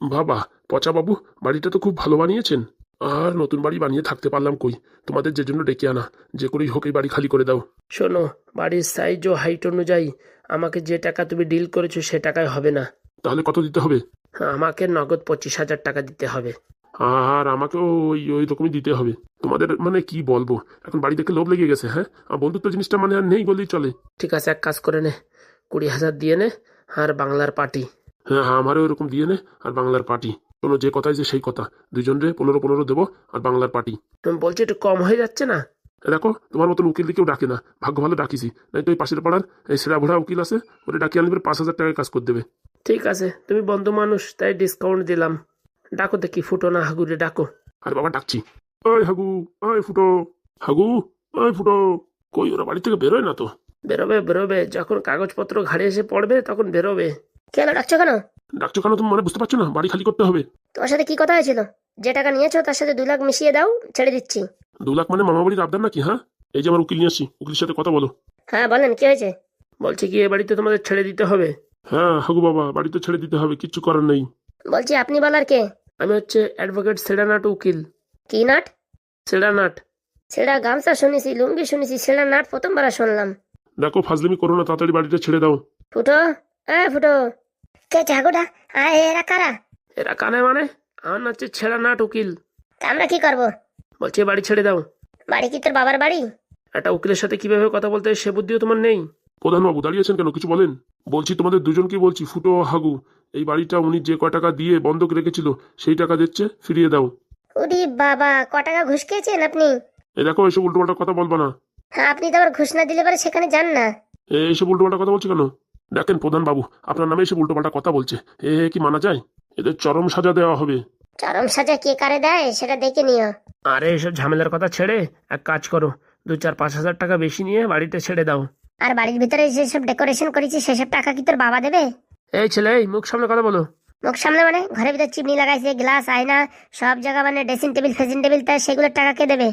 বাবা পচা বাবু বাড়িটা তো খুব ভালো বানিয়েছেন। আর নতুন বাড়ি বানিয়ে থাকতে পারলাম কই? তোমাদের যে জন্য ডেকে আনা যে করেই হোক এই বাড়ি খালি করে দাও। শোনো বাড়ির সাইজ ও হাইট অনুযায়ী আমাকে যে টাকা তুমি ডিল করেছ সে টাকায় হবে না। তাহলে কত দিতে হবে? আমাকে নগদ পঁচিশ হাজার টাকা দিতে হবে। আর আমাকেও ওই ওই রকমই দিতে হবে। তোমাদের মানে কি বলব? এখন বাড়ি দেখে লোভ লেগে গেছে হ্যাঁ? আর বন্ধুত্ব জিনিসটা মানে আর নেই বললেই চলে। ঠিক আছে এক কাজ করে নে। কুড়ি হাজার দিয়ে নে আর বাংলার পার্টি। হ্যাঁ হ্যাঁ আমারও এরকম দিয়ে নে আর বাংলার পার্টি। কোনো যে কথাই যে সেই কথা। দুজন রে পনেরো পনেরো দেবো আর বাংলার পার্টি। তুমি বলছো একটু কম হয়ে যাচ্ছে না? দেখো তোমার মতন উকিল কেউ ডাকে না। ভাগ্য ভালো ডাকিছি। নাই তো পাশের পাড়ার এই সেরা ভোড়া উকিল আছে ওরে ডাকিয়ে আনবে পাঁচ হাজার টাকায় কাজ করে দেবে। ঠিক আছে তুমি বন্ধু মানুষ তাই ডিসকাউন্ট দিলাম। ডাকো দেখি ফুটো না হাগুরে ডাকো। আর বাবা ডাকছি। ওই হাগু ওই ফুটো। হাগু ওই ফুটো। কই ওরা বাড়ি থেকে বেরোয় না তো? বেরোবে বেরোবে। যখন কাগজপত্র ঘাড়ে এসে পড়বে তখন বেরোবে। কেন ডাকছো কেন? ডাকছো কেন তুমি মানে বুঝতে পারছ না বাড়ি খালি করতে হবে। তোমার সাথে কি কথা হয়েছিল? যে টাকা নিয়েছো তার সাথে দুই লাখ মিশিয়ে দাও ছেড়ে দিচ্ছি। দু লাখ মানে মামা বাড়ির আবদার নাকি হ্যাঁ? এই যে আমার উকিল নিয়ে আসছি উকিলের সাথে কথা বলো। হ্যাঁ বলেন কি হয়েছে? বলছে কি এ বাড়িতে তোমাদের ছেড়ে দিতে হবে? হ্যাঁ হাগু বাবা বাড়ি তো ছেড়ে দিতে হবে কিচ্ছু করার নেই। বলছি আপনি বলার কে? আমি হচ্ছে অ্যাডভোকেট সেডানাট উকিল। কি নাট? সেডানাট ছেঁড়া গামছা শুনেছি লুঙ্গি শুনেছি ছেঁড়া নাট প্রথমবার শুনলাম। দেখো ফাজলিমি করো না তাড়াতাড়ি বাড়িটা ছেড়ে দাও। ফুটো এ ফুটো কে ঝাগুটা আয় এরা কারা? এরা কানে মানে? আমার না হচ্ছে ছেড়া নাট উকিল। তা আমরা কি করব? বলছে বাড়ি ছেড়ে দাও। বাড়ি কি তোর বাবার বাড়ি? একটা উকিলের সাথে কীভাবে কথা বলতে হয় সে বুদ্ধিও তোমার নেই। প্রধানবাবু দাঁড়িয়েছেন কেন? কিছু বলেন। বলছি তোমাদের দুজনকে বলছি ফুটো ও হাগু এই বাড়িটা উনি যে কয় টাকা দিয়ে বন্ধক রেখেছিল সেই টাকা দিচ্ছে ফিরিয়ে দাও। উদি বাবা ক টাকা ঘুষ খেয়েছেন আপনি? এ দেখো এসব উল্টোপাল্টা কথা বলবা না। হ্যাঁ আপনি তো আবার ঘুষ না দিলে পরে সেখানে যান না। এ এসব উল্টোপাল্টা কথা বলছে কেন? দেখেন প্রধান বাবু আপনার নামে এসব উল্টোপাল্টা কথা বলছে। এ কি মানা যায়? এদের চরম সাজা দেওয়া হবে। চরম সাজা কে কারে দেয় সেটা দেখে নিও। আরে এসব ঝামেলার কথা ছেড়ে এক কাজ করো দু চার পাঁচ হাজার টাকা বেশি নিয়ে বাড়িতে ছেড়ে দাও। আর বাড়ির ভিতরে যেসব ডেকোরেশন করেছি সেসব টাকা কি তোর বাবা দেবে? এই ছেলে এই মুখ সামনে কথা বলো। মুখ সামনে মানে? ঘরের ভিতরে চিমনি লাগাইছে গ্লাস আয়না সব জায়গা মানে ড্রেসিং টেবিল ফেসিং টেবিল তা সেগুলোর টাকা কে দেবে?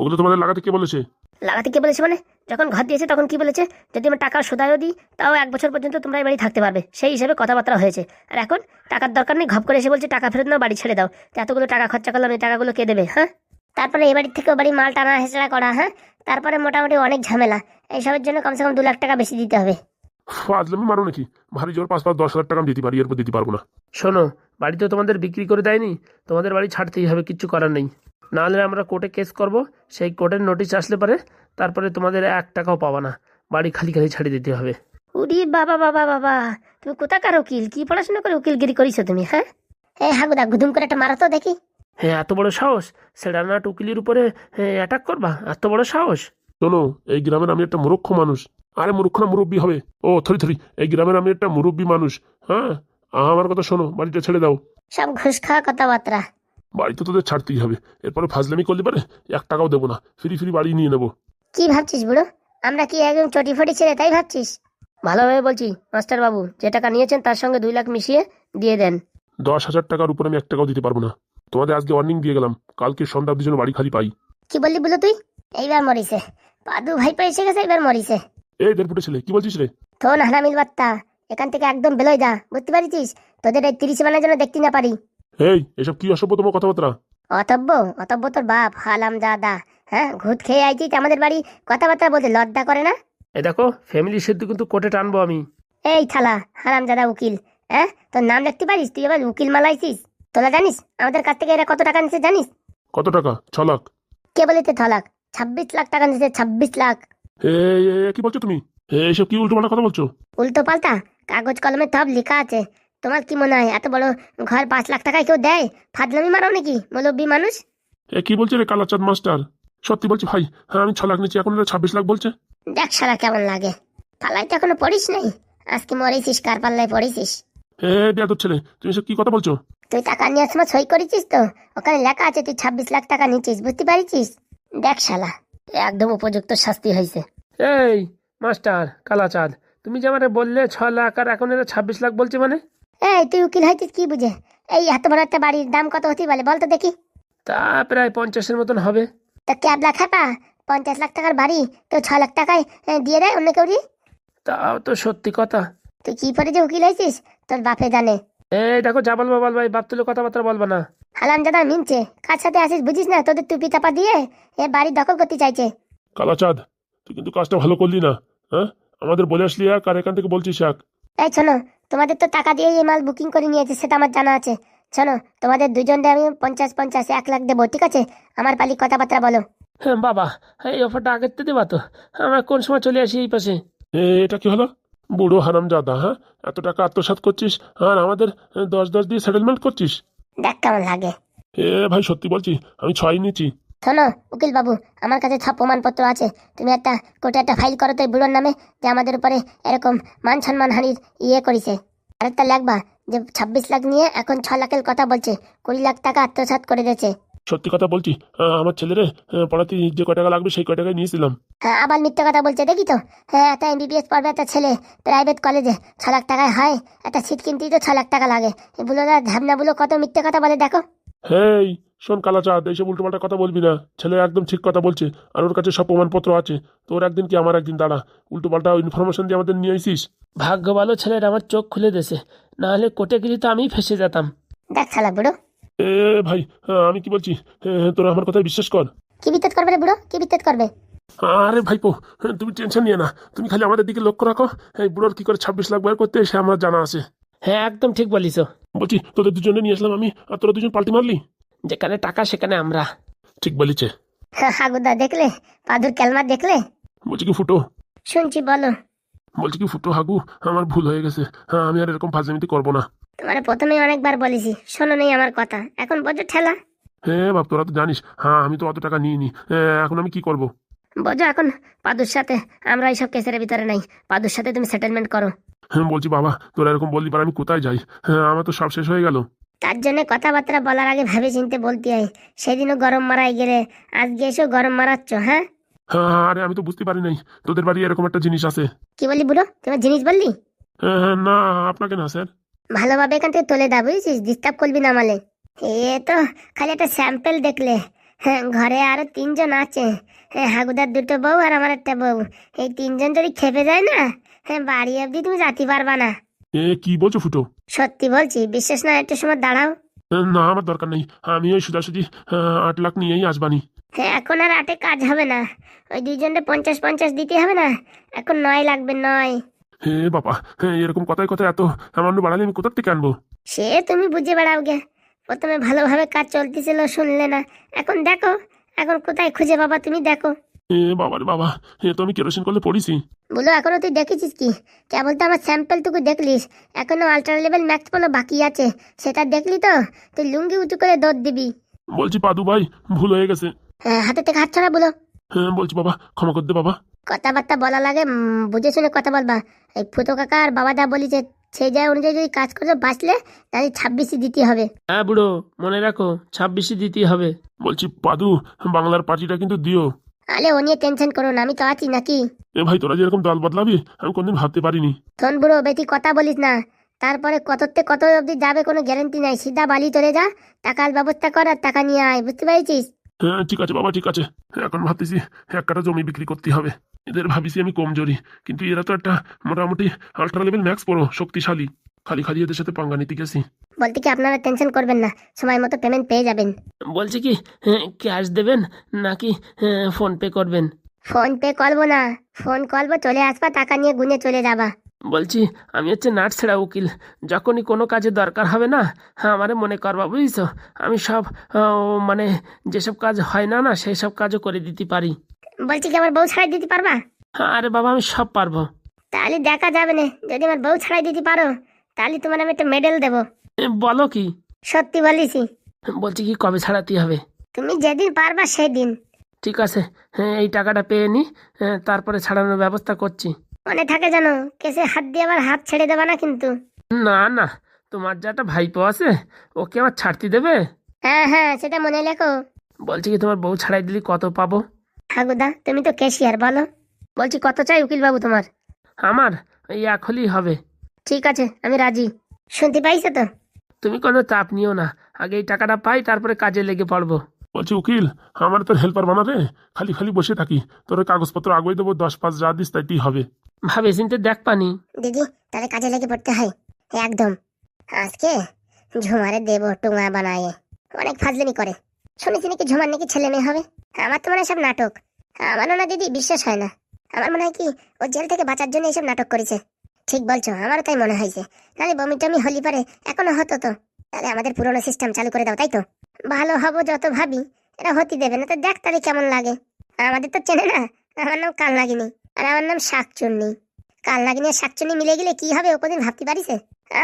ওগুলো তোমাদের লাগাতে কে বলেছে? লাগাতে কে বলেছে মানে? যখন ঘর দিয়েছে তখন কি বলেছে? যদি আমার টাকা সুদায়ও দিই তাও এক বছর পর্যন্ত তোমরা এই বাড়ি থাকতে পারবে। সেই হিসেবে কথাবার্তা হয়েছে। আর এখন টাকার দরকার নেই ঘপ করে এসে বলছে টাকা ফেরত নাও বাড়ি ছেড়ে দাও। এতগুলো টাকা খরচা করলাম এই টাকাগুলো কে দেবে হ্যাঁ? তারপরে এ বাড়ির থেকে ও বাড়ি মাল টানা হেঁচড়া করা হ্যাঁ? তারপরে মোটামুটি অনেক ঝামেলা। এইসবের জন্য কমসে কম দু লাখ টাকা বেশি দিতে হবে। ফাজলামি মারো নাকি? ভারী জোর পাঁচ পাঁচ দশ হাজার টাকা আমি দিতে পারি এরপর দিতে পারব না। শোনো বাড়ি তো তোমাদের বিক্রি করে দেয়নি। তোমাদের বাড়ি ছাড়তেই হবে কিচ্ছু করার নেই। নাহলে আমরা কোর্টে কেস করব সেই কোর্টের নোটিশ আসলে পারে তারপরে তোমাদের এক টাকাও পাবা না। বাড়ি খালি খালি ছাড়িয়ে দিতে হবে। উরি বাবা বাবা বাবা তুমি কোথাকার উকিল? কি পড়াশোনা করে উকিলগিরি করিছো তুমি হ্যাঁ? এ হাগুদা গুদুম করে একটা মারো তো দেখি। হ্যাঁ এত বড় সাহস? সেটা না টুকিলির উপরে অ্যাটাক করবা? এত বড় সাহস? শোনো এই গ্রামের আমি একটা মূর্খ মানুষ। আরে মূর্খ না মুরব্বী হবে। ও থরি থরি এই গ্রামের আমি একটা মুরব্বী মানুষ হ্যাঁ? আমার কথা শোনো বাড়িটা ছেড়ে দাও। সব ঘুষ খাওয়া কথাবার্তা। বাড়ি তো তোদের ছাড়তেই হবে। এরপরে ফাজলামি করলে পারে এক টাকাও দেবো না। ফ্রি ফ্রি বাড়ি নিয়ে নেব। কি ভাবছিস বুড়ো? আমরা কি একদম চটি ফটি ছেড়ে তাই ভাবছিস? ভালোভাবে বলছি মাস্টার বাবু যে টাকা নিয়েছেন তার সঙ্গে দুই লাখ মিশিয়ে দিয়ে দেন। দশ হাজার টাকার উপর আমি এক টাকাও দিতে পারব না। তোমাদের আজকে ওয়ার্নিং দিয়ে গেলাম। কালকে সন্ধ্যা অব্দি যেন বাড়ি খালি পাই। কি বললি বুলো তুই? এইবার মরিছে। পাদু ভাই এসে গেছে এবার মরিছে। এই দেড় ফুটে ছেলে কি বলছিস রে? থোন হারামিল বাত্তা। এখান থেকে একদম বেলোয় যা বুঝতে পারিছিস? তোদের এই তিরিশ বানার জন্য দেখতে না পারি। এই এসব কি অসভ্য তোমার কথাবার্তা? অতব্য অতব্য তোর বাপ হালাম দাদা। হ্যাঁ ঘুত খেয়ে আইছিস আমাদের বাড়ি কথাবার্তা বলতে লজ্জা করে না? এই দেখো ফ্যামিলি সিদ্ধ কিন্তু কোর্টে টানবো আমি। এই থালা হারাম দাদা উকিল। হ্যাঁ তোর নাম লিখতে পারিস? তুই আবার উকিল মালাইছিস। তোরা জানিস আমাদের কাছ থেকে এরা কত টাকা নিচ্ছে জানিস? কত টাকা? ছ লাখ। কে বলিতে থলাক ছাব্বিশ লাখ টাকা নিচ্ছে ছাব্বিশ লাখ। এই, কি বলছো তুমি? এই, এইসব কি উল্টো পাল্টা কথা বলছো? উল্টো পাল্টা কাগজ কলমে সব লেখা আছে। তোমার কি মনে হয় এত বড় ঘর পাঁচ লাখ টাকায় কেউ দেয়? ফাজলামি মারো নাকি মুরব্বী মানুষ? এ কি বলছে রে কালাচাঁদ মাস্টার? সত্যি বলছি ভাই হ্যাঁ আমি ছ লাখ নিচ্ছি এখন এরা ছাব্বিশ লাখ বলছে। দেখ সারা কেমন লাগে পালায় তো এখনও পড়িস নাই? আজকে মরেছিস কার পাল্লায় পড়েছিস? এ বেয়াদর ছেলে তুমি সব কি কথা বলছো? তুই টাকা নেওয়ার সময় সই করেছিস তো? ওখানে লেখা আছে তুই ছাব্বিশ লাখ টাকা নিচ্ছিস বুঝতে পারিছিস? দেখ শালা একদম উপযুক্ত শাস্তি হয়েছে। এই মাস্টার কালাচাঁদ তুমি যে আমারে বললে ছ লাখ আর এখন এরা ছাব্বিশ লাখ বলছে মানে? এই তুই উকিল হয়েছিস কি বুঝে? এই এত বড় একটা বাড়ির দাম কত হতে বলে বল তো দেখি। তা প্রায় পঞ্চাশের মতন হবে। তা ক্যাবলা খাপা পঞ্চাশ লাখ টাকার বাড়ি তো ছ লাখ টাকায় দিয়ে দেয় অন্য কেউ তাও তো সত্যি কথা। তুই কি পরে যে উকিল হয়েছিস তোর বাপে জানে। এই দেখো যা বলব বলবা এই বাপ তুলে কথাবার্তা বলবা না। হালাম দাদা মিনছে কার সাথে আসিস বুঝিস না তোদের টুপি চাপা দিয়ে এ বাড়ি দখল করতে চাইছে। কালাচাঁদ তুই কিন্তু কাজটা ভালো করলি না হ্যাঁ? আমাদের বলে আসলি এক আর এখান থেকে বলছিস এক। এই শোনো তোমাদের তো টাকা দিয়ে এই মাল বুকিং করে নিয়েছে সেটা আমার জানা আছে। শোনো তোমাদের দুজনকে আমি পঞ্চাশ পঞ্চাশ এক লাখ দেবো ঠিক আছে? আমার পালি কথাবার্তা বলো। হ্যাঁ বাবা এই অফারটা আগের তো দেবা তো। আমরা কোন সময় চলে আসি এই পাশে? এ, এটা কি হলো? বুড়ো হারামজাদা হ্যাঁ? এত টাকা আত্মসাৎ করছিস আর আমাদের দশ দশ দিয়ে সেটেলমেন্ট করছিস? দেখ কেমন লাগে। এ ভাই সত্যি বলছি আমি ছয় নিচ্ছি। শোনো উকিল বাবু আমার কাছে সব প্রমাণপত্র আছে। তুমি একটা কোর্টে একটা ফাইল করো তো এই বুড়োর নামে যে আমাদের উপরে এরকম মান সম্মান হানির ইয়ে করেছে। আরেকটা লাগবা যে ছাব্বিশ লাখ নিয়ে এখন ছ লাখের কথা বলছে কুড়ি লাখ টাকা আত্মসাৎ করে দিয়েছে। সত্যি কথা বলছি আমার ছেলেরে পড়াতে যে কয় টাকা লাগবে সেই কয় টাকায় নিয়েছিলাম। হ্যাঁ আবার মিথ্যে কথা বলছে দেখি তো। হ্যাঁ একটা এমবিবিএস পড়বে একটা ছেলে প্রাইভেট কলেজে ছ লাখ টাকায় হয় একটা সিট কিনতেই তো ছ লাখ টাকা লাগে। এগুলো ঝামনাগুলো কত মিথ্যে কথা বলে দেখো। হেই শোন কালাচাঁদ এইসব উল্টোপাল্টা কথা বলবি না। ছেলে একদম ঠিক কথা বলছে আর ওর কাছে সব প্রমাণপত্র আছে। তোর একদিন কি আমার একদিন দাঁড়া। উল্টোপাল্টা ইনফরমেশন দিয়ে আমাদের নিয়ে আইসিস? ভাগ্য ভালো ছেলের আমার চোখ খুলে দেছে না হলে কোর্টে গেলে তো আমিই ফেসে যেতাম। দেখ শালা বুড়ো। এ ভাই হ্যাঁ, আমি কি বলছি? তোরা আমার কথায় বিশ্বাস কর। কি বিত্তেত করবে রে বুড়ো? কি বিত্তেত করবে? আরে ভাইপো হ্যাঁ, তুমি টেনশন নিয়ে না। তুমি খালি আমাদের দিকে লক্ষ্য রাখো। এই বুড়োর কি করে ছাব্বিশ লাখ বের করতে সে আমার জানা আছে। হ্যাঁ একদম ঠিক বলিস। বলছি তোদের দুজনে নিয়ে আসলাম আমি আর তোরা দুজন পাল্টি মারলি? যেখানে টাকা সেখানে আমরা। ঠিক বলিছে। হাগুদা দেখলে? পাদুর ক্যালমা দেখলে? বলছি কি ফুটো? শুনছি বলো। বলছি কি ফুটো হাগু আমার ভুল হয়ে গেছে। হ্যাঁ আমি আর এরকম ফাজলামিতি করব না। তোমার প্রথমে অনেকবার বলেছি শোনো নেই আমার কথা। এখন বোঝো ঠেলা। হ্যাঁ বাপ তোরা তো জানিস। হ্যাঁ আমি তো অত টাকা নিয়ে নি এখন আমি কি করব? বোঝো এখন পাদুর সাথে। আমরা এইসব কেসের ভিতরে নাই। পাদুর সাথে তুমি সেটেলমেন্ট করো। হ্যাঁ বলছি বাবা তোরা এরকম বললি পার আমি কোথায় যাই? হ্যাঁ আমার তো সব শেষ হয়ে গেল। তার জন্য কথাবার্তা বলার আগে ভাবে চিনতে বলতে হয় সেদিনও গরম মারাই গেলে আজকে এসেও গরম মারাচ্ছ হ্যাঁ? হ্যাঁ আরে আমি তো বুঝতে পারি নাই। তোদের বাড়ি এরকম একটা জিনিস আছে। কি বললি বুড়ো? তোমার জিনিস বললি? হ্যাঁ, হ্যাঁ, না আপনাকে না স্যার। ভালোভাবে এখান থেকে তুলে দাও বুঝেছিস? ডিস্টার্ব করবি না মালে এ তো খালি একটা স্যাম্পেল দেখলে। হ্যাঁ ঘরে আরও তিনজন আছে। হ্যাঁ হাগুদার দুটো বউ আর আমার একটা বউ। এই তিনজন যদি খেপে যায় না হ্যাঁ বাড়ি অবধি তুমি যেতে পারবা না। এ কি বলছো ফুটো? সত্যি বলছি বিশ্বাস না একটু সময় দাঁড়াও। না আমার দরকার নেই। আমি ওই আহ, আট লাখ নিয়েই আসবানি। এখন আর আটে কাজ হবে না। ওই দুইজনটা পঞ্চাশ পঞ্চাশ দিতে হবে না? এখন নয় লাগবে নয়। হে বাবা এরকম কথায় কথায় এত অ্যামাউন্ট বাড়ালে আমি কোথার থেকে আনব? সে তুমি বুঝে বেড়াও গে। প্রথমে ভালোভাবে কাজ চলতেছিল শুনলে না। এখন দেখো এখন কোথায় খুঁজে পাবা তুমি দেখো। এ বাবা রে বাবা এ তো আমি কেরোসিন করলে পড়িছি। বলো এখনও তুই দেখেছিস কি? কেবল তো আমার স্যাম্পেলটুকু দেখলিস এখনও আল্ট্রা লেভেল ম্যাক্স পলো বাকি আছে সেটা দেখলি তো? তুই লুঙ্গি উঁচু করে দৌড় দিবি। বলছি পাদু ভাই ভুল হয়ে গেছে। হ্যাঁ হাতে থেকে হাত ছড়া বলো। হ্যাঁ বলছি বাবা ক্ষমা করে দে বাবা। কথাবার্তা বলা লাগে উম, বুঝে শুনে কথা বলবা। এই ফুটো কাকা আর বাবা দা বলি যে সেই জায়গা অনুযায়ী যদি কাজ করে বাঁচলে তাহলে ছাব্বিশই দিতে হবে। হ্যাঁ বুড়ো মনে রাখো ছাব্বিশে দিতেই হবে। বলছি পাদু বাংলার পার্টিটা কিন্তু দিও। আলে ও নিয়ে টেনশন করো না আমি তো আছি নাকি? এ ভাই তোরা যেরকম দল বদলাবি আমি কোনদিন ভাবতে পারিনি। শোন বুড়ো বেশি কথা বলিস না। তারপরে কততে কত অবধি যাবে কোনো গ্যারেন্টি নাই। সিধা বালি চলে যা টাকার ব্যবস্থা কর আর টাকা নিয়ে আয় বুঝতে পেরেছিস? হ্যাঁ ঠিক আছে বাবা ঠিক আছে। এখন ভাবতেছি এক কাটা জমি বিক্রি করতে হবে। এদের ভাবিছি আমি কমজোরি কিন্তু এরা তো একটা মোটামুটি আল্ট্রা লেভেল ম্যাক্স পড়ো শক্তিশালী। খালি খালি এদের সাথে পাঙ্গা নিতে গেছি। বলতে কি আপনারা টেনশন করবেন না সময় মতো পেমেন্ট পেয়ে যাবেন। বলছি কি ক্যাশ দেবেন নাকি ফোন পে করবেন? ফোন পে করব না ফোন করব চলে আসবা টাকা নিয়ে গুনে চলে যাবা। বলছি আমি হচ্ছে নাট ছেড়া উকিল যখনই কোনো কাজে দরকার হবে না হ্যাঁ আমারে মনে করবা বুঝছ? আমি সব মানে যেসব কাজ হয় না না সেই সব কাজও করে দিতে পারি। বলছি কি আমার বউ ছাড়াই দিতে পারবা? হ্যাঁ আরে বাবা আমি সব পারব। তাহলে দেখা যাবে না যদি আমার বউ ছাড়াই দিতে পারো তাহলে তোমার আমি একটা মেডেল দেবো। বলো কি? সত্যি বলিছি। বলছি কি কবে ছাড়াতে হবে? তুমি যেদিন পারবা সেদিন। ঠিক আছে হ্যাঁ এই টাকাটা পেয়ে নি তারপরে ছাড়ানোর ব্যবস্থা করছি। মনে থাকে জানো কেসে হাত দিয়ে আবার হাত ছেড়ে দেবা না কিন্তু। না না তোমার যা একটা ভাইপো আছে ওকে আমার ছাড়তে দেবে? হ্যাঁ হ্যাঁ সেটা মনে লেখো। বলছি কি তোমার বউ ছাড়াই দিলি কত পাবো? হাগুদা তুমি তো ক্যাশিয়ার বলো। বলছি কত চাই উকিল বাবু তোমার? আমার এই এক হলেই হবে। ঠিক আছে আমি রাজি। শুনতে পাইছো তো? তুমি কোনো চাপ নিও না। আগে এই টাকাটা পাই তারপরে কাজে লেগে পড়ব। বলছি উকিল আমার তোর হেল্পার বানাবে খালি খালি বসে থাকি। তোর ওই কাগজপত্র আগুয়ে দেবো দশ পাঁচ যা দিস তাইতেই হবে। ভাবে চিনতে দেখ পানি। দিদি তাহলে কাজে লেগে পড়তে হয়। একদম। আজকে ঝুমারে দেব টুঙা বানায়ে। অনেক ফাজলামি করে। শুনেছি নাকি ঝুমার নাকি ছেলে মেয়ে হবে? আমার তো মনে হয় সব নাটক। আমারও না দিদি বিশ্বাস হয় না। আমার মনে হয় কি ও জেল থেকে বাঁচার জন্য এইসব নাটক করেছে। ঠিক বলছো, আমারও তাই মনে হয়েছে নাহলে বমি টমি হলি পারে, এখনও হতো তো। তাহলে আমাদের পুরোনো সিস্টেম চালু করে দাও, তাই তো? ভালো হব যত ভাবি, এরা হতে দেবে না তো দেখ তাহলে কেমন লাগে। আমাদের তো চেনে না, আমার নাম কাল লাগিনি আর আমার নাম শাকচুন্নি। কাল লাগিনি আর শাকচুন্নি মিলে গেলে কি হবে, ও কোনদিন ভাবতে পারিস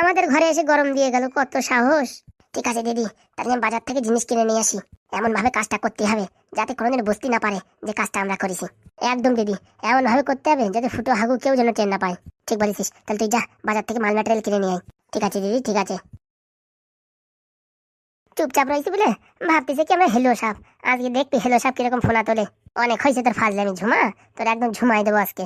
আমাদের ঘরে এসে গরম দিয়ে গেল, কত সাহস। ঠিক আছে দিদি, তাহলে বাজার থেকে জিনিস কিনে নিয়ে আসি। এমন ভাবে কাজটা করতে হবে, যাতে কোনোদিন বুঝতে না পারে যে কাজটা আমরা করেছি। একদম দিদি এমন ভাবে করতে হবে, যাতে ফুটো হাগু কেউ যেন টেন না পায়। ঠিক বলেছিস। তাহলে তুই যা, বাজার থেকে মাল ম্যাটেরিয়াল কিনে নিয়ে ঠিক আছে দিদি, ঠিক আছে। চুপচাপ রয়েছি বলে? ভাবতেছে কি আমরা হেলো সাপ। আজকে দেখবি হেলো সাপ কীরকম ফোনা তোলে। অনেক হয়েছে তোর ফাজলামি ঝুমা। তোর একদম ঝুমাই দেবো আজকে।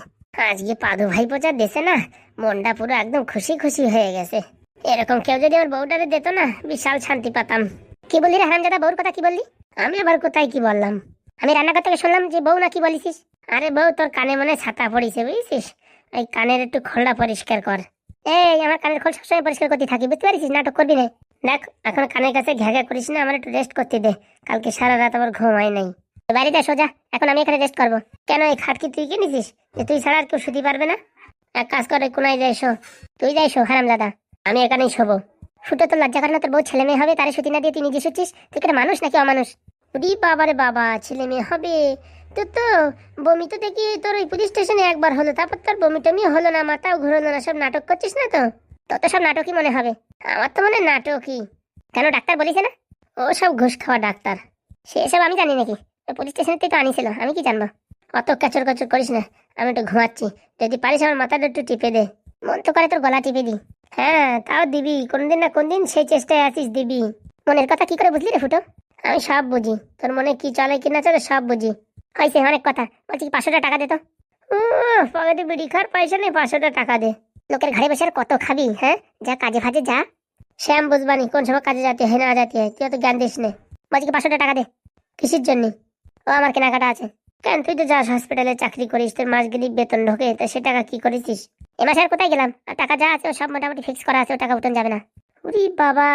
আজকে পাদু ভাই পোচা দেশে না, মনটা পুরো একদম খুশি খুশি হয়ে গেছে। এরকম কেউ যদি আমার বউটারে দিত না, বিশাল শান্তি পাতাম। কি বললি রে হারামজাদা, বউর কথা কি বললি? আমি আবার কোথায় কি বললাম? আমি রান্নাঘর থেকে শুনলাম যে বউ না কি বলিস আরে বউ তোর কানে মনে ছাতা পড়িছে, বুঝছিস? ওই কানের একটু খোলটা পরিষ্কার কর। এই, আমার কানের খোল সবসময় পরিষ্কার করতে থাকি, বুঝতে পারিস নাটক করবি না? দেখ, এখন কানের কাছে ঘ্যা ঘ্যা করিস না, আমার একটু রেস্ট করতে দে। কালকে সারা রাত আবার ঘুমাই নাই। বাড়িতে সোজা। এখন আমি এখানে রেস্ট করব। কেন এই খাট কি তুই কিনেছিস? যে তুই ছাড়া আর কেউ শুতে পারবে না? এক কাজ করে কোনায় যাই তুই যাই হারাম দাদা আমি এখানেই শোবো। ফুটো তো লজ্জা করে তোর বউ ছেলে মেয়ে হবে, তারে সুতি না দিয়ে তুই নিজে শুচ্ছিস? তুই কি একটা মানুষ নাকি অমানুষ? রি বাবারে বাবা, ছেলে মেয়ে হবে। তো তো, বমি তো দেখি তোর ওই পুলিশ স্টেশনে একবার হলো, তারপর তোর বমি টমি হলো না, মাথাও ঘুরলো না, সব নাটক করছিস না তো? তত সব নাটকই মনে হবে। আমার তো মনে নাটকই। কেন, ডাক্তার বলিছে না? ও সব ঘুষ খাওয়া ডাক্তার। সেসব আমি জানি নাকি। পুলিশ স্টেশনে তুই তো আনিছিল, আমি কি জানব? অত কাচর কাচর করিস না, আমি একটু ঘুমাচ্ছি। যদি পারিস আমার মাথাটা একটু টিপে দে। মন তো করে তোর গলা টিপে দি হ্যাঁ তাও দিবি, কোনদিন না কোনদিন সেই চেষ্টায় আছিস দিবি। মনের কথা কি করে বুঝলি রে ফুটো? আমি সব বুঝি, তোর মনে কি চলে কি না চলে সব বুঝি। হয়েছে, অনেক কথা। বলছি পাঁচশোটা টাকা দে তো। পকেটে বিড়ি খাওয়ার পয়সা নেই, পাঁচশোটা টাকা দে। লোকের ঘরে বসে কত খাবি হ্যাঁ? যা কাজে ফাজে যা। শ্যাম, বুঝবানি, কোন সময় কাজে যাতে হয়, না যাতে হয়, তুই জ্ঞান দিস নে। বলছি কি, পাঁচশোটা টাকা দে, কিসের জন্য? ও, আমার কেনাকাটা আছে। কেন, তুই তো যাস হসপিটালে চাকরি করিস, তোর মাস গেলি বেতন ঢোকে, তা সে টাকা কি করেছিস? এ মাসে আর কোথায় গেলাম? আর টাকা যা আছে, ও সব মোটামুটি ফিক্স করা আছে, ও টাকা উঠন যাবে না। উরি বাবা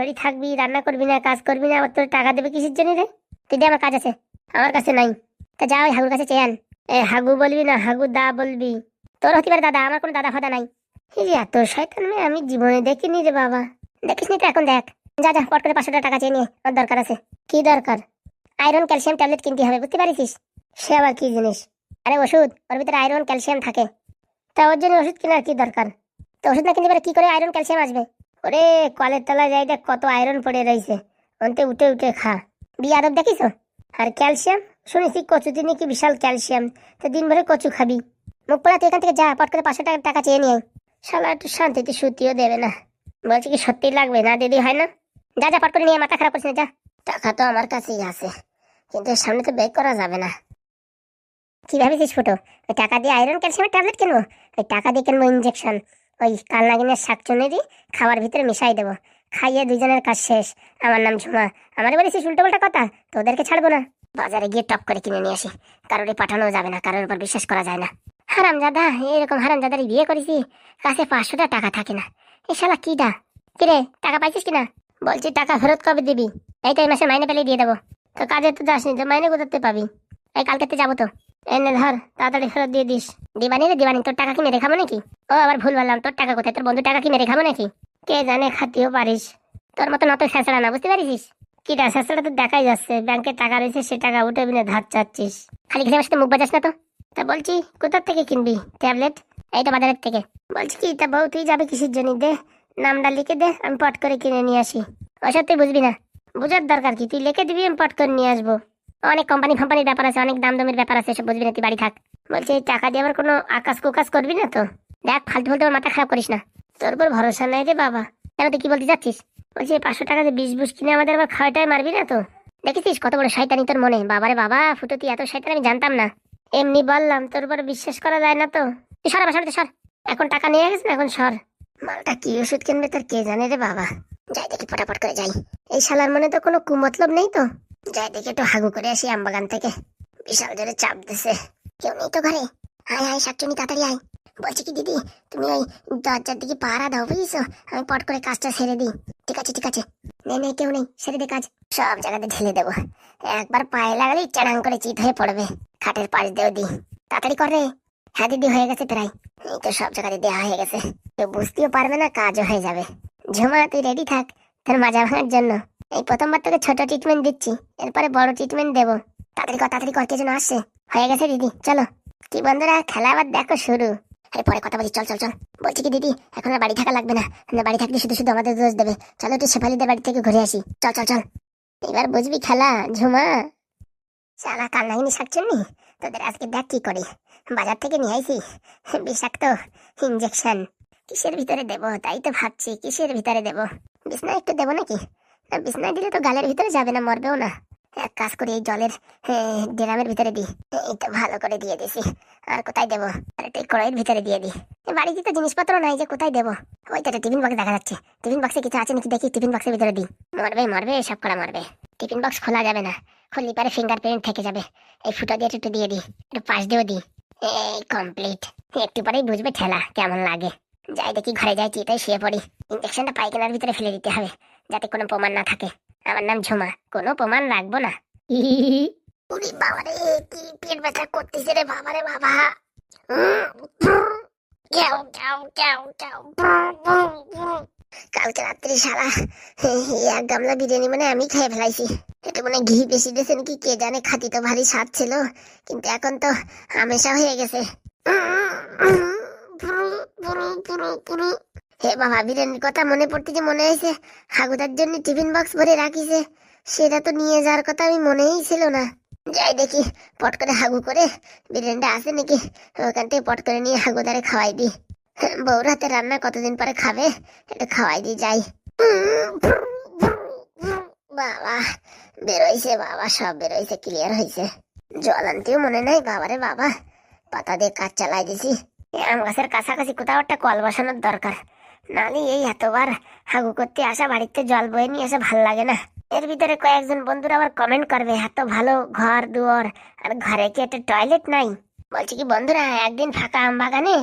বাড়ি থাকবি, রান্না করবি না, কাজ করবি না, আবার তোর টাকা দেবে কিসের জন্য রে? তুই আমার কাজ আছে। আমার কাছে নাই। তা যা ওই হাগুর কাছে চেয়ে আন এ, হাগু বলবি না, হাগু দা বলবি। তোর হতে পারে দাদা, আমার কোনো দাদা ফাদা নাই। এই এত শয়তান মেয়ে, আমি জীবনে দেখিনি রে বাবা। দেখিস নি তো এখন দেখ। যা যা, পট করে পাঁচশো টাকা চেয়ে নিয়ে ওর দরকার আছে। কি দরকার? আয়রন ক্যালসিয়াম ট্যাবলেট কিনতে হবে, বুঝতে পারিস? সে আবার কি জিনিস? আরে ওষুধ, ওর ভিতরে আয়রন ক্যালসিয়াম থাকে। তা ওর জন্য ওষুধ কেনার কি দরকার? তো ওষুধ না কিনতে পারে কি করে আয়রন ক্যালসিয়াম আসবে? ওরে, কলের তলায় যাই দেখ, কত আয়রন পড়ে রয়েছে। অন্তে উঠে উঠে খা। বিয়ে আদব দেখিস? আর ক্যালসিয়াম শুনেছি কচু দিনে কি বিশাল ক্যালসিয়াম। তো দিন ভরে কচু খাবি। মুখ পড়া তুই এখান থেকে যা পট করে পাঁচশো টাকা টাকা চেয়ে নিয়ে। শালা একটু শান্তিতে সুতিও দেবে না। বলছি কি সত্যি লাগবে না? দিদি হয় না? যা যা পট করে নিয়ে মাথা খারাপ করছিস না, যা। টাকা তো আমার কাছেই আছে। কিন্তু সামনে তো বের করা যাবে না। কি ভাবিছিস ফুটো? ওই টাকা দিয়ে আয়রন ক্যালসিয়ামের ট্যাবলেট কিনবো? ওই টাকা দিয়ে কিনবো ইঞ্জেকশন ওই কালনাগিনের শাকচুনেরই খাবার ভিতরে মিশাই দেবো। খাইয়ে দুজনের কাজ শেষ। আমার নাম ঝুমা। আমার বলেছিস উল্টো পাল্টা কথা? তোদেরকে ছাড়বো না। বাজারে গিয়ে টপ করে কিনে নিয়ে আসি। কারোরই পাঠানো যাবে না, কারোর উপর বিশ্বাস করা যায় না। হারাম দাদা এরকম হারাম দাদারই বিয়ে করেছি, কাছে পাঁচশোটা টাকা থাকে না। এই শালা কিটা কিরে, টাকা পাইছিস কিনা? বলছি টাকা ফেরত কবে দিবি? এই তো এই মাসে মাইনে পেলে দিয়ে দেবো। তো কাজে তো যাসনি, তো মাইনে কোথাতে পাবি? এই কালকে তো যাব তো। এনে ধর, তাড়াতাড়ি ফেরত দিয়ে দিস। দিবানি রে দিবানি, তোর টাকা কিনে মেরে খাব নাকি? ও, আবার ভুল বললাম, তোর টাকা কোথায়? তোর বন্ধু টাকা কিনে মেরে খাব নাকি? কে জানে খাতিও পারিস। তোর মতো নত শেষড়া না, বুঝতে পারিস কিটা? শেষড়া তো দেখাই যাচ্ছে। ব্যাংকে টাকা রয়েছে, সে টাকা উঠে বিনে ধার চাচ্ছিস। খালি খালি আমার মুখ বাজাস না তো? তা বলছি কোথার থেকে কিনবি? ট্যাবলেট? এই তো বাজারের থেকে। বলছি কি, তা বউ, তুই যাবে কিসের জন্য? দে নামটা লিখে দে, আমি পট করে কিনে নিয়ে আসি। ওসব তুই বুঝবি না। বুঝার দরকার কি? তুই লিখে দিবি, আমি পট করে নিয়ে আসব। অনেক কোম্পানি ফাম্পানির ব্যাপার আছে, অনেক দাম দামের ব্যাপার আছে সব বুঝবি না, তুই বাড়ি থাক। বলছি, এই টাকা দিয়ে আবার কোনো আকাশ কুকাশ করবি না তো? দেখ, ফালতু ফালতু মাথা খারাপ করিস না। তোর উপর ভরসা নাই রে বাবা। কেন তুই কি বলতে চাচ্ছিস? বলছি পাঁচশো টাকা দিয়ে বিষ বুষ কিনে আমাদের আবার খাওয়াটাই মারবি না তো? দেখেছিস কত বড় শয়তানি তোর মনে? বাবারে বাবা ফুটো তুই এত শয়তান আমি জানতাম না। এমনি বললাম, তোর উপর বিশ্বাস করা যায় না তো। তুই সর আবার, সর এখন টাকা নিয়ে গেছে না, এখন সর। মালটা কি ওষুধ কিনবে তোর কে জানে রে বাবা? যাই দেখি ফটাফট করে যাই। এই শালার মনে তো কোনো কুমতলব নেই তো। যাই দেখি, একটু হাগু করে আসি আমবাগান থেকে। বিশাল জোরে চাপ দিছে। কেউ নেই তো ঘরে? হায় হায় শাকচুনি, তাড়াতাড়ি আয়। বলছি কি দিদি, তুমি ওই দরজার দিকে পাহারা দাও বুঝিস আমি পট করে কাজটা সেরে দিই। ঠিক আছে ঠিক আছে। নেই নেই, কেউ নেই, সেরে দে কাজ। সব জায়গাতে ঢেলে দেবো। একবার পায়ে লাগালেই চাড়াং করে চিত হয়ে পড়বে। খাটের পাশ দিয়েও দিই। তাড়াতাড়ি করে। হ্যাঁ দিদি, হয়ে গেছে প্রায়। এই তো সব জায়গাতে দেওয়া হয়ে গেছে। কেউ বুঝতেও পারবে না, কাজও হয়ে যাবে। ঝুমা, তুই রেডি থাক। তোর মাজা ভাঙার জন্য। এই প্রথমবার তোকে ছোট ট্রিটমেন্ট দিচ্ছি। এরপরে বড় ট্রিটমেন্ট দেবো। তাড়াতাড়ি কর তাড়াতাড়ি কর, কে যেন আসছে। হয়ে গেছে দিদি, চলো। কি বন্ধুরা, খেলা আবার দেখো শুরু। আরে পরে কথা বলি চল চল চল। বলছি কি দিদি এখন আর বাড়ি থাকা লাগবে না। বাড়ি থাকলে শুধু শুধু আমাদের দোষ দেবে। চলো একটু শেফালিদের বাড়ি থেকে ঘুরে আসি। চল চল চল। এবার বুঝবি খেলা ঝুমা। চালা শালা কান্নাগিনি শাকচুন্নি। তোদের আজকে দেখ কি করি। বাজার থেকে নিয়ে আইছি। বিষাক্ত ইঞ্জেকশন কিসের ভিতরে দেবো? তাই তো ভাবছি কিসের ভিতরে দেবো? বিছনা একটু দেবো নাকি? না, বিছনায় দিলে তো গালের ভিতরে যাবে না মরবেও না। এক কাজ করি, এই জলের ড্রামের ভিতরে দিই। তো ভালো করে দিয়ে দিছি। আর কোথায় দেবো? আর একটা কড়াইয়ের ভিতরে দিয়ে দিই। বাড়িতে তো জিনিসপত্র নাই যে কোথায় দেবো? ওই তো টিফিন বক্স দেখা যাচ্ছে। টিফিন বক্সে কিছু আছে নাকি দেখি? টিফিন বক্সের ভিতরে দিই। মরবে মরবে, সব করা মরবে। টিফিন বক্স খোলা যাবে না। খুললি পারে ফিঙ্গারপ্রিন্ট থেকে যাবে। এই ফুটো দিয়ে একটু দিয়ে দিই। একটু পাশ দিয়েও দিই। এই কমপ্লিট একটু পরেই বুঝবে ঠেলা কেমন লাগে। যাই দেখি ঘরে যাই চিতাই শুয়ে পড়ি। ইঞ্জেকশনটা পায়খানার ভিতরে ফেলে দিতে হবে, যাতে কোনো প্রমাণ না থাকে। আমার নাম ঝুমা। কোনো প্রমাণ রাখব না। বাবারে, কি পেট ব্যথা করতেছে রে বাবা। কালকে রাত্রি সারা এক গামলা বিরিয়ানি মানে আমি খেয়ে ফেলাইছি। এটা মানে ঘি বেশি দিয়েছে নাকি কে জানে খাতি তো ভারী স্বাদ ছিল। কিন্তু এখন তো হামেশা হয়ে গেছে। হে বাবা বিরিয়ানির কথা মনে পড়তে যে মনে হয়েছে, হাগুদার জন্য টিফিন বক্স ভরে রাখিছে, সেটা তো নিয়ে যাওয়ার কথা আমি মনেই ছিল না। যাই দেখি, পট করে হাগু করে বিরিয়ানিটা আছে নাকি, ওখান থেকে পট করে নিয়ে হাগুদারে খাওয়াই দি বউর হাতে রান্না কতদিন পরে খাবে, এটা খাওয়াই দি যাই। বাবা, বেরোইছে বাবা, সব বেরোইছে ক্লিয়ার হয়েছে জল আনতেও মনে নাই, বাবারে বাবা, পাতা দিয়ে কাজ চালাই দিছি। আম গাছের কাছাকাছি কোথাও একটা কল বসানোর দরকার। নালে এই এতবার হাগু করতে আসা বাড়িতে জল বয়ে নিয়ে আসা ভালো লাগে না। এর ভিতরে কয়েকজন বন্ধুরা আবার কমেন্ট করবে, এত ভালো ঘর, দুয়ার, আর ঘরে কি একটা টয়লেট নাই? বলছি কি, বন্ধুরা, একদিন ফাঁকা আম বাগানে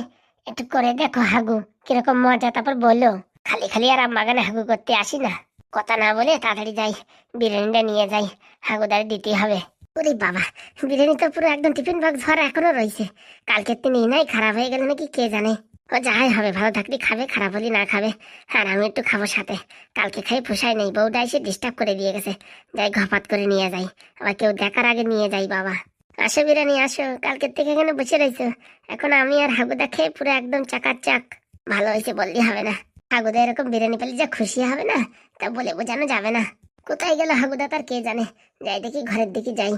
একটু করে দেখো হাগু, কীরকম মজা। তারপর বলল, খালি খালি আর আম বাগানে হাগু করতে আসি না। কথা না বলে তাড়াতাড়ি যাই, বিরিয়ানিটা নিয়ে যাই, হাগুদারে দিতে হবে। ওরে বাবা, বিরিয়ানি তো পুরো একদম টিফিন বক্স ভরা এখনও রয়েছে কালকের দিন এই নাই, খারাপ হয়ে গেল নাকি কে জানে? ও যাই হবে, ভালো থাকলে খাবে, খারাপ হলে না খাবে। আর আমি একটু খাব সাথে। কালকে খাই, পোষায় নেই। বউটা এসে ডিস্টার্ব করে দিয়ে গেছে। যাই ঘপাত করে নিয়ে যাই। আবার কেউ দেখার আগে নিয়ে যাই, বাবা। আসো বিরিয়ানি, আসো। কালকের থেকে এখানে বসে রয়েছো এখন আমি আর হাগুদা খেয়ে পুরো একদম চাকার চাক ভালো হয়েছে বললে হবে না। হাগুদা এরকম বিরিয়ানি পেলে যা খুশি হবে না, তা বলে বোঝানো যাবে না। কোথায় গেল হাগুদা, তার কে জানে? যাই দেখি, ঘরের দিকে যাই।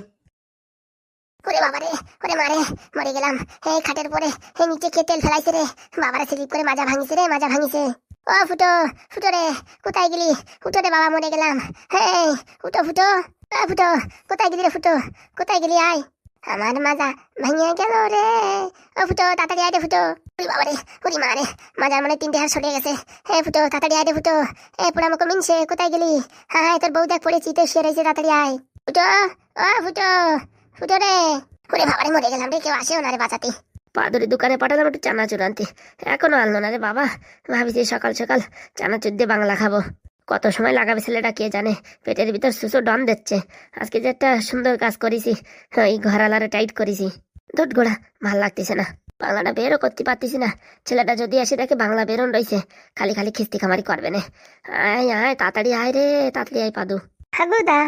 ওরে বাবারে, ওরে মারে, মরে গেলাম। এই খাটের পরে এই নিচে কে তেল ফেলাইছে রে? বাবারে স্লিপ করে মাজা ভাঙিছে রে, মাজা ভাঙিছে। ও ফুটো ফুটো রে, কোথায় গেলি? ফুটো রে বাবা, মরে গেলাম। হেই, ফুটো ফুটো। ফুটো, কোথায় গেলি রে ফুটো? কোথায় গেলি আয়। আমার মাজা ভাঙিয়ে গেল রে। ও ফুটো, তাড়াতাড়ি আয় রে ফুটো। ওরে বাবারে, ওরে মারে মাজার মানে তিনটে হাত সরে গেছে। হে ফুটো, তাড়াতাড়ি আয় রে ফুটো। এ পোড়া মতো মিনছে, কোথায় গেলি? হ্যাঁ তোর বউ দেখ পড়েছি তো শুয়ে রয়েছে তাড়াতাড়ি আয়। ফুটো, ও ফুটো। ফুটো রে ওরে বাবারে মরে গেলাম রে কেউ আসেও না রে বাঁচাতে। পাদুরি দোকানে পাঠালাম একটু চানাচুর আনতে। এখনও আনলো না রে বাবা। ভাবিছি সকাল সকাল চানাচুর দিয়ে বাংলা খাব। কত সময় লাগাবে ছেলেটা কে জানে? পেটের ভিতর সুসো ডন দিচ্ছে। আজকে যে একটা সুন্দর কাজ করেছি এই ঘরালারে টাইট করেছি। দুধ গোড়া ভালো লাগতেছে না। বাংলাটা বেরও করতে পারতেছি না। ছেলেটা যদি আসে দেখে বাংলা বেরোন রয়েছে খালি খালি খিস্তি খামারি করবে না। আয় আয় তাড়াতাড়ি আয় রে তাড়াতাড়ি আয় পাদু। হাগুদা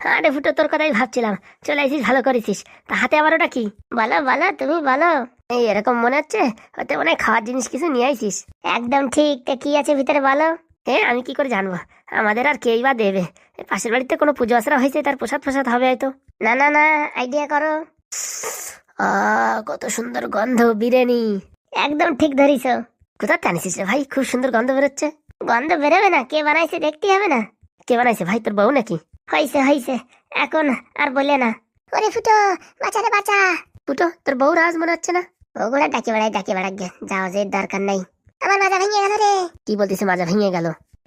আরে ফুটো, তোর কথাই ভাবছিলাম। চলে আসিস, ভালো করেছিস। তা হাতে আবার ওটা কি? বলো বলো, তুমি বলো। এই, এরকম মনে হচ্ছে? হতে মনে হয় খাওয়ার জিনিস কিছু নিয়ে আইছিস একদম ঠিক, তা কি আছে ভিতরে বলো? হ্যাঁ আমি কি করে জানব? আমাদের আর কেই বা দেবে। পাশের বাড়িতে কোনো পুজো আশ্রা হয়েছে, তার প্রসাদ প্রসাদ হবে হয়তো। না না না আইডিয়া করো। কত সুন্দর গন্ধ, বিরিয়ানি। একদম ঠিক ধরিস কোথা টানিছিস রে ভাই? খুব সুন্দর গন্ধ বেরোচ্ছে। গন্ধ বেরোবে না? কে বানাইছে দেখতে হবে না। কে বানাইছে? ভাই, তোর বউ নাকি? হয়েছে হয়েছে এখন আর বলে না। ওরে ফুটো, বাঁচা রে বাঁচা। ফুটো, তোর বউ রাজ মনে হচ্ছে না? ওগুলা ডাকি বেড়াই ডাকি বেড়াক গে। যাও যে দরকার নাই। আমার মাজা ভেঙে গেল রে। কি বলতিস মাজা ভেঙে গেল?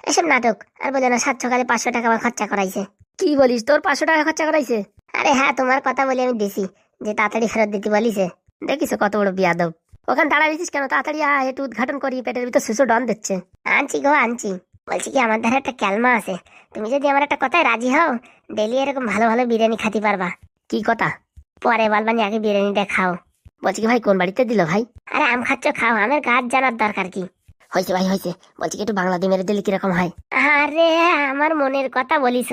এসব নাটক। আর বলে না, সাত সকালে পাঁচশো টাকা আমার খরচা করাইছে। কি বলিস, তোর পাঁচশো টাকা খরচা করাইছে? আরে হ্যাঁ তোমার কথা বলে আমি দিছি যে তাড়াতাড়ি ফেরত দিতে বলিছে। দেখিস কত বড় বিয়াদব। ওখানে দাঁড়াইছিস কেন? তাড়াতাড়ি আয়, একটু উদ্ঘাটন করি, পেটের ভিতর সুসো ডন দিচ্ছে। আনছি গো, আনছি। বলছি কি আমার ধারে একটা ক্যালমা আছে। তুমি যদি আমার একটা কথায় রাজি হও ডেলি এরকম ভালো ভালো বিরিয়ানি খাতে পারবা। কি কথা? পরে বলবানি আগে বিরিয়ানিটা খাও। বলছি কি ভাই কোন বাড়িতে দিল ভাই? আরে আম খাচ্ছ খাও। আমার গাছ জানার দরকার কি? হয়েছে ভাই হয়েছে। বলছি কি একটু বাংলা দিয়ে মেরে দিলে কীরকম হয়? আরে আমার মনের কথা বলিস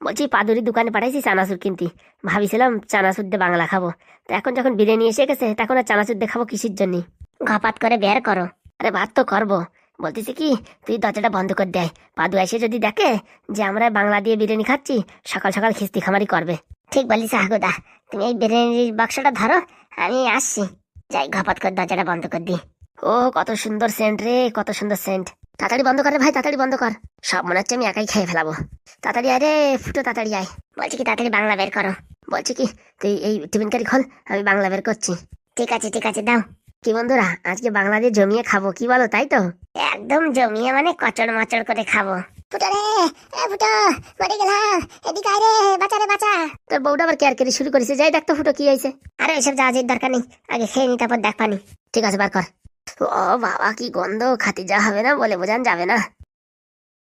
বলছি পাদুরি দোকানে পাঠাইছি চানাচুর কিনতে। ভাবিছিলাম চানাচুর দিয়ে বাংলা খাব। তো এখন যখন বিরিয়ানি এসে গেছে তখন আর চানাচুর দিয়ে খাব কিসের জন্য? ঘপাত করে বের করো। আরে ভাত তো করব। বলতেছি কি, তুই দরজাটা বন্ধ করে দেয় পাদু এসে যদি দেখে যে আমরা বাংলা দিয়ে বিরিয়ানি খাচ্ছি, সকাল সকাল খিস্তি খামারি করবে। ঠিক বলিস হাগুদা তুমি এই বিরিয়ানির বাক্সটা ধরো, আমি আসছি। যাই, ঘপাত করে দরজাটা বন্ধ করে দিই ও, কত সুন্দর সেন্ট রে, কত সুন্দর সেন্ট তাড়াতাড়ি বন্ধ কর ভাই, তাড়াতাড়ি বন্ধ কর। সব মনে হচ্ছে আমি একাই খেয়ে ফেলাবো। তাড়াতাড়ি আরে ফুটো, তাড়াতাড়ি আয়। বলছি কি, তাড়াতাড়ি বাংলা বের করো। বলছি কি, তুই এই টিফিন কারি খোল, আমি বাংলা বের করছি। ঠিক আছে ঠিক আছে, দাও। কি বন্ধুরা আজকে বাংলাদেশ জমিয়ে খাব কি বলো তাই তো? একদম জমিয়ে মানে কচড় মচড় করে খাব। ফুটো রে এ ফুটো মরে গেলাম এদিকে আয় রে বাঁচা রে বাঁচা। তোর বউটা আবার কেয়ার কেরি শুরু করেছে যাই দেখতো ফুটো কি হয়েছে। আরে এসব জাহাজের দরকার নেই আগে খেয়ে নি তারপর দেখ পানি। ঠিক আছে বার কর। ও বাবা কি গন্ধ খাতি যা হবে না বলে বোঝান যাবে না।